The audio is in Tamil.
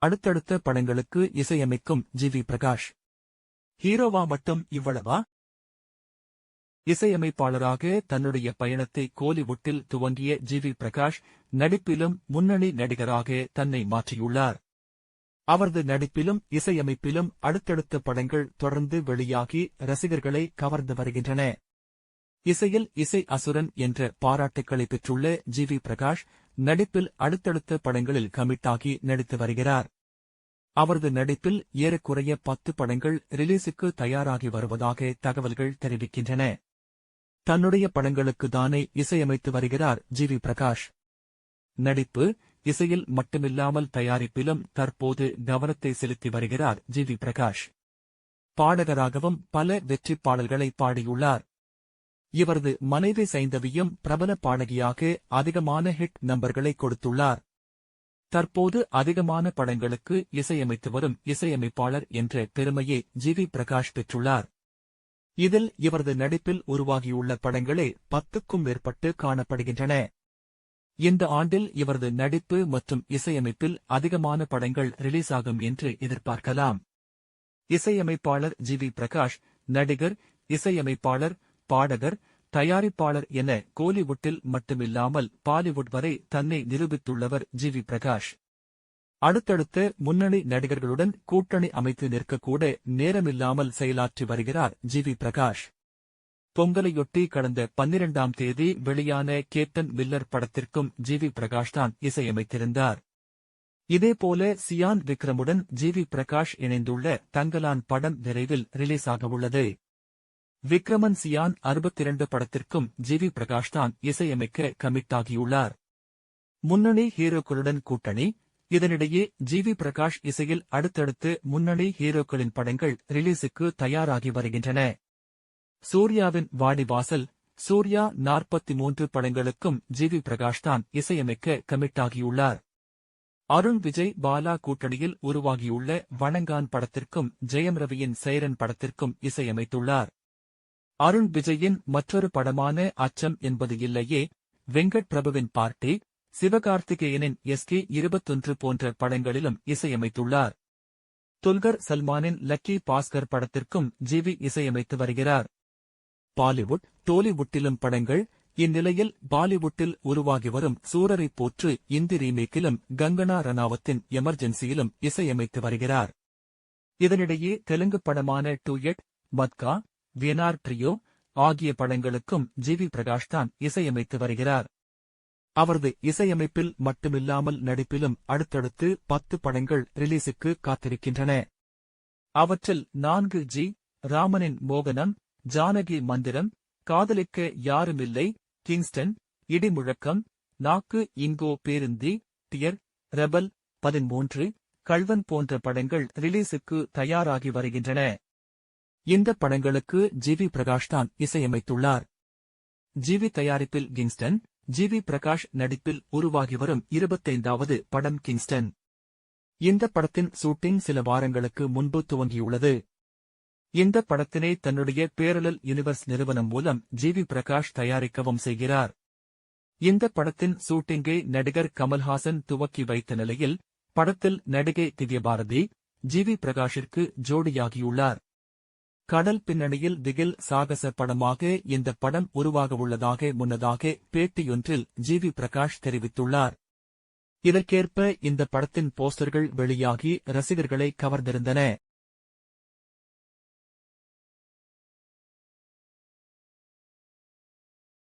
அடுத்தடுத்த படங்களுக்கு இசையமைக்கும் ஜி வி பிரகாஷ். ஹீரோவா மட்டும் இவ்வளவா? இசையமைப்பாளராக தன்னுடைய பயணத்தை கோலிவுட்டில் துவங்கிய ஜி வி பிரகாஷ் நடிப்பிலும் முன்னணி நடிகராக தன்னை மாற்றியுள்ளார். அவரது நடிப்பிலும் இசையமைப்பிலும் அடுத்தடுத்த படங்கள் தொடர்ந்து வெளியாகி ரசிகர்களை கவர்ந்து வருகின்றன. இசையில் இசை அசுரன் என்ற பாராட்டுக்களை பெற்றுள்ள ஜி வி பிரகாஷ் நடிப்பில் அடுத்தடுத்த படங்களில் கமிட்டாகி நடித்து வருகிறார். அவரது நடிப்பில் ஏறக்குறைய பத்து படங்கள் ரிலீஸுக்கு தயாராகி வருவதாக தகவல்கள் தெரிவிக்கின்றன. தன்னுடைய படங்களுக்கு தானே இசையமைத்து வருகிறார் ஜி வி பிரகாஷ். நடிப்பு இசையில் மட்டுமில்லாமல் தயாரிப்பிலும் தற்போது கவனத்தை செலுத்தி வருகிறார் ஜி வி பிரகாஷ். பாடகராகவும் பல வெற்றிப் பாடல்களை பாடியுள்ளார். இவரது மனைவி சைந்தவியும் பிரபல பாடகியாக அதிகமான ஹிட் நம்பர்களை கொடுத்துள்ளார். தற்போது அதிகமான படங்களுக்கு இசையமைத்து வரும் இசையமைப்பாளர் என்ற பெருமையை ஜி வி பிரகாஷ் பெற்றுள்ளார். இதில் இவரது நடிப்பில் உருவாகியுள்ள படங்களே பத்துக்கும் மேற்பட்டு காணப்படுகின்றன. இந்த ஆண்டில் இவரது நடிப்பு மற்றும் இசையமைப்பில் அதிகமான படங்கள் ரிலீஸ் ஆகும் என்று எதிர்பார்க்கலாம். இசையமைப்பாளர் ஜி வி பிரகாஷ் நடிகர் இசையமைப்பாளர் பாடகர் தயாரிப்பாளர் என கோலிவுட்டில் மட்டுமில்லாமல் பாலிவுட் வரை தன்னை நிரூபித்துள்ளவர் ஜி வி பிரகாஷ். அடுத்தடுத்த முன்னணி நடிகர்களுடன் கூட்டணி அமைத்து நிற்கக்கூட நேரமில்லாமல் செயலாற்றி வருகிறார் ஜி வி பிரகாஷ். பொங்கலையொட்டி கடந்த பன்னிரண்டாம் தேதி வெளியான கேப்டன் மில்லர் படத்திற்கும் ஜி வி பிரகாஷ் தான் இசையமைத்திருந்தார். இதேபோல சியான் விக்ரமுடன் ஜி வி பிரகாஷ் இணைந்துள்ள தங்கலான் படம் விரைவில் ரிலீஸ் ஆகவுள்ளது விக்ரமன் சியான் அறுபத்திரண்டு படத்திற்கும் ஜி வி பிரகாஷ் தான் இசையமைக்க கமிட்டாகியுள்ளார். முன்னணி ஹீரோக்களுடன் கூட்டணி இதனிடையே ஜி வி பிரகாஷ் இசையில் அடுத்தடுத்து முன்னணி ஹீரோக்களின் படங்கள் ரிலீஸுக்கு தயாராகி வருகின்றன. சூர்யாவின் வாடிவாசல் சூர்யா நாற்பத்தி மூன்று படங்களுக்கும் ஜி வி பிரகாஷ் தான் இசையமைக்க கமிட்டாகியுள்ளார். அருண் விஜய் பாலா கூட்டணியில் உருவாகியுள்ள வணங்கான் படத்திற்கும் ஜெயம் ரவியின் சைரன் படத்திற்கும் இசையமைத்துள்ளார். அருண் விஜயின் மற்றொரு படமான அச்சம் என்பது இல்லையே. வெங்கட் பிரபுவின் பார்ட்டி சிவகார்த்திகேயனின் எஸ்கே இருபத்தொன்று போன்ற படங்களிலும் இசையமைத்துள்ளார். துல்கர் சல்மானின் லக்கி பாஸ்கர் படத்திற்கும் ஜிவி இசையமைத்து வருகிறார். பாலிவுட் டோலிவுட்டிலும் படங்கள் இந்நிலையில் பாலிவுட்டில் உருவாகி வரும் சூரரை போற்று இந்தி ரீமேக்கிலும் கங்கனா ரணாவத்தின் எமர்ஜென்சியிலும் இசையமைத்து வருகிறார். இதனிடையே தெலுங்கு படமான டூ எட் மத்கா வியனார் ட்ரியோ ஆகிய படங்களுக்கும் ஜி வி பிரகாஷ் தான் இசையமைத்து வருகிறார். அவரது இசையமைப்பில் மட்டுமில்லாமல் நடிப்பிலும் அடுத்தடுத்து பத்து படங்கள் ரிலீஸுக்கு காத்திருக்கின்றன. அவற்றில் நான்கு ஜி ராமனின் மோகனம் ஜானகி மந்திரம் காதலிக்க யாருமில்லை கிங்ஸ்டன் இடிமுழக்கம் நாக்கு இங்கோ பேருந்தி டியர் ரெபல் பதிமூன்று கல்வன் போன்ற படங்கள் ரிலீஸுக்கு தயாராகி வருகின்றன. இந்த படங்களுக்கு ஜி வி பிரகாஷ் தான் இசையமைத்துள்ளார். ஜி வி தயாரிப்பில் கிங்ஸ்டன் ஜி வி பிரகாஷ் நடிப்பில் உருவாகி வரும் இருபத்தைந்தாவது படம் கிங்ஸ்டன். இந்த படத்தின் ஷூட்டிங் சில வாரங்களுக்கு முன்பு துவங்கியுள்ளது. இந்த படத்தினை தன்னுடைய பேரலல் யூனிவர்ஸ் நிறுவனம் மூலம் ஜி வி பிரகாஷ் தயாரிக்கவும் செய்கிறார். இந்த படத்தின் ஷூட்டிங்கை நடிகர் கமல்ஹாசன் துவக்கி வைத்த நிலையில் படத்தில் நடிகை திவ்யபாரதி ஜி வி பிரகாஷிற்கு ஜோடியாகியுள்ளார். கடல் பின்னணியில் திகில் சாகச படமாக இந்த படம் உருவாகவுள்ளதாக முன்னதாக பேட்டியொன்றில் ஜி வி பிரகாஷ் தெரிவித்துள்ளார். இதற்கேற்ப இந்த படத்தின் போஸ்டர்கள் வெளியாகி ரசிகர்களை கவர்ந்திருந்தன.